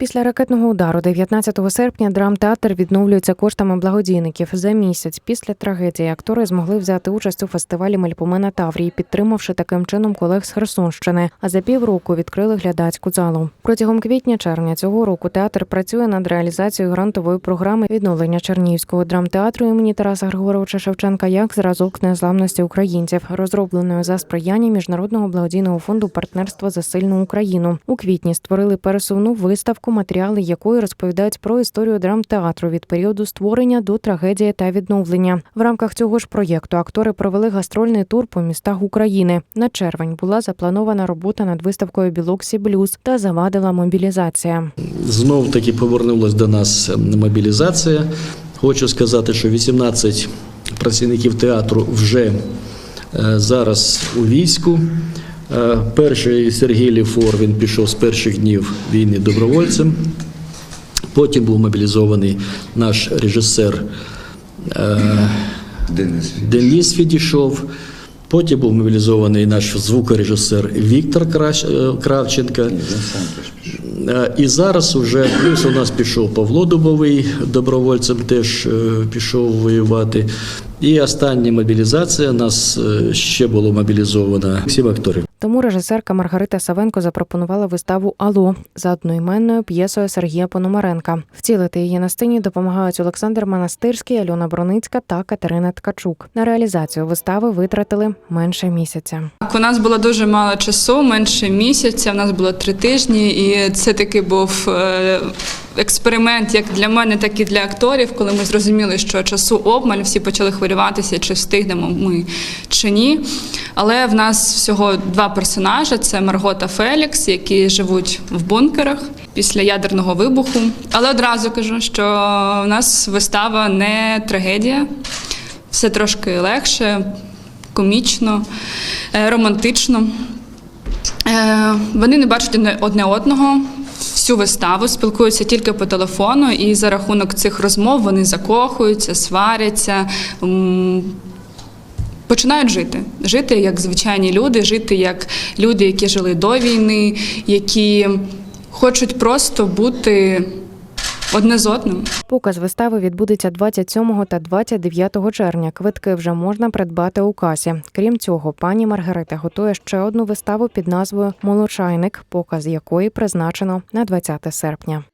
Після ракетного удару 19 серпня драмтеатр відновлюється коштами благодійників. За місяць після трагедії актори змогли взяти участь у фестивалі Мельпомена Таврії, підтримавши таким чином колег з Херсонщини. А за півроку відкрили глядацьку залу. Протягом квітня-червня цього року театр працює над реалізацією грантової програми відновлення Чернігівського драмтеатру імені Тараса Григоровича Шевченка як зразок незламності українців, розробленою за сприяння міжнародного благодійного фонду партнерства за сильну Україну. У квітні створили пересувну виставку, матеріали якої розповідають про історію драмтеатру від періоду створення до трагедії та відновлення. В рамках цього ж проєкту актори провели гастрольний тур по містах України. На червень була запланована робота над виставкою Білоксі Блюз та завадила мобілізація. Знов таки повернулась до нас мобілізація. Хочу сказати, що 18 працівників театру вже е, зараз у війську. Е, Перший Сергій Ліфор він пішов з перших днів війни добровольцем. Потім був мобілізований наш режисер е, Денис. Фідішов. Потім був мобілізований наш звукорежисер Віктор е, Кравченко. І зараз уже плюс у нас пішов Павло Дубовий добровольцем, теж пішов воювати. І остання мобілізація нас е, ще було мобілізовано сім акторів. Тому режисерка Маргарита Савенко запропонувала виставу Ало за одноіменною п'єсою Сергія Пономаренка. Втілити її на сцені допомагають Олександр Монастирський, Альона Броницька та Катерина Ткачук. На реалізацію вистави витратили менше місяця. У нас було дуже мало часу, менше місяця. У нас було три тижні, і це такий був е, експеримент як для мене, так і для акторів, коли ми зрозуміли, що часу обмаль, всі почали хвилюватися, чи встигнемо ми чи ні. Але в нас всього два персонажі: це Марго та Фелікс, які живуть в бункерах після ядерного вибуху. Але одразу кажу, що в нас вистава не трагедія, все трошки легше, комічно, е, романтично. Е, Вони не бачать одне одного всю виставу, спілкуються тільки по телефону, і за рахунок цих розмов вони закохуються, сваряться. Починають жити, жити як звичайні люди, жити як люди, які жили до війни, які хочуть просто бути одне з одним. Показ вистави відбудеться 27 та 29 червня. Квитки вже можна придбати у касі. Крім цього, пані Маргарита готує ще одну виставу під назвою Молочайник, показ якої призначено на 20 серпня.